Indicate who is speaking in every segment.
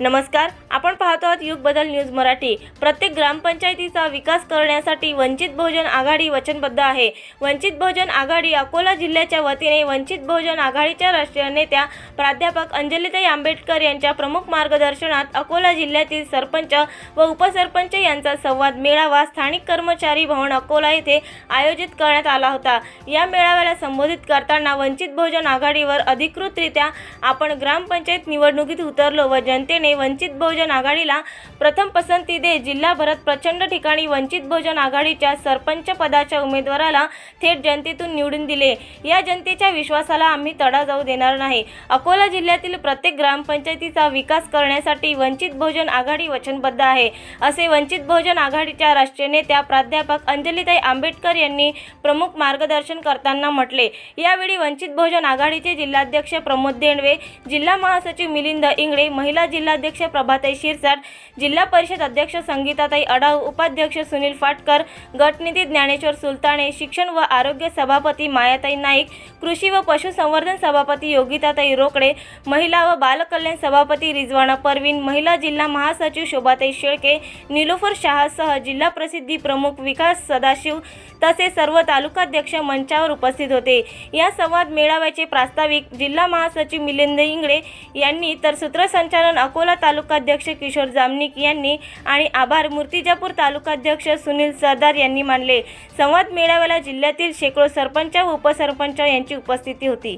Speaker 1: नमस्कार आपण पाहतो आहात युग बदल न्यूज मराठी. प्रत्येक ग्रामपंचायतीचा विकास करण्यासाठी वंचित बहुजन आघाडी वचनबद्ध आहे. वंचित बहुजन आघाडी अकोला जिल्ह्याच्या वतीने वंचित बहुजन आघाडीच्या राष्ट्रीय नेत्या प्राध्यापक अंजलिताई आंबेडकर यांच्या प्रमुख मार्गदर्शनात अकोला जिल्ह्यातील सरपंच व उपसरपंच यांचा संवाद मेळावा स्थानिक कर्मचारी भवन अकोला येथे आयोजित करण्यात आला होता. या मेळाव्याला संबोधित करताना वंचित बहुजन आघाडीवर अधिकृतरित्या आपण ग्रामपंचायत निवडणुकीत उतरलो व जनतेने वंचित बहुजन आघाडीला प्रथम पसंती दे जिल्हाभरात प्रचंड ठिकाणी वंचित बहुजन आघाडीच्या सरपंच पदाच्या उमेदवाराला थेट जनतेतून निवडून दिले. या जनतेच्या विश्वासाला आम्ही तडा जाऊ देणार नाही. अकोला जिल्ह्यातील प्रत्येक ग्रामपंचायतीचा विकास करण्यासाठी वंचित बहुजन आघाडी वचनबद्ध आहे. असे वंचित बहुजन आघाडीच्या राष्ट्रीय नेत्या प्राध्यापक अंजलीताई आंबेडकर यांनी प्रमुख मार्गदर्शन करताना म्हटले. यावेळी वंचित बहुजन आघाडीचे जिल्हाध्यक्ष प्रमोद देणवे जिल्हा महासचिव मिलिंद इंगळे महिला जिल्हा जिल्हाध्यक्ष प्रभाताई शिरसाट जिल्हा परिषद अध्यक्ष संगीताताई अडाऊ उपाध्यक्ष सुनील फाटकर गटनिधी ज्ञानेश्वर सुलताने शिक्षण व आरोग्य सभापती मायाताई नाईक कृषी व पशुसंवर्धन सभापती योगिताताई रोकडे महिला व बालकल्याण सभापती रिजवाना परवीन महिला जिल्हा महासचिव शोभाताई शेळके निलोफर शहासह जिल्हा प्रसिद्धी प्रमुख विकास सदाशिव तसेच सर्व तालुकाध्यक्ष मंचावर उपस्थित होते. या संवाद मेळाव्याचे प्रास्ताविक जिल्हा महासचिव मिलिंद इंगळे यांनी तर सूत्रसंचालन अकोला तालुकाध्यक्ष किशोर जामनिक यांनी आणि आभार मूर्तिजापूर तालुकाध्यक्ष सुनील सरदार यांनी मानले. संवाद मेळाव्याला जिल्ह्यातील शेकडो सरपंच व उपसरपंच यांची उपस्थिती होती.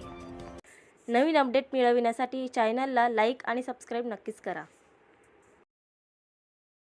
Speaker 1: नवीन अपडेट मिळविण्यासाठी चॅनलला लाईक आणि सबस्क्राईब नक्कीच करा.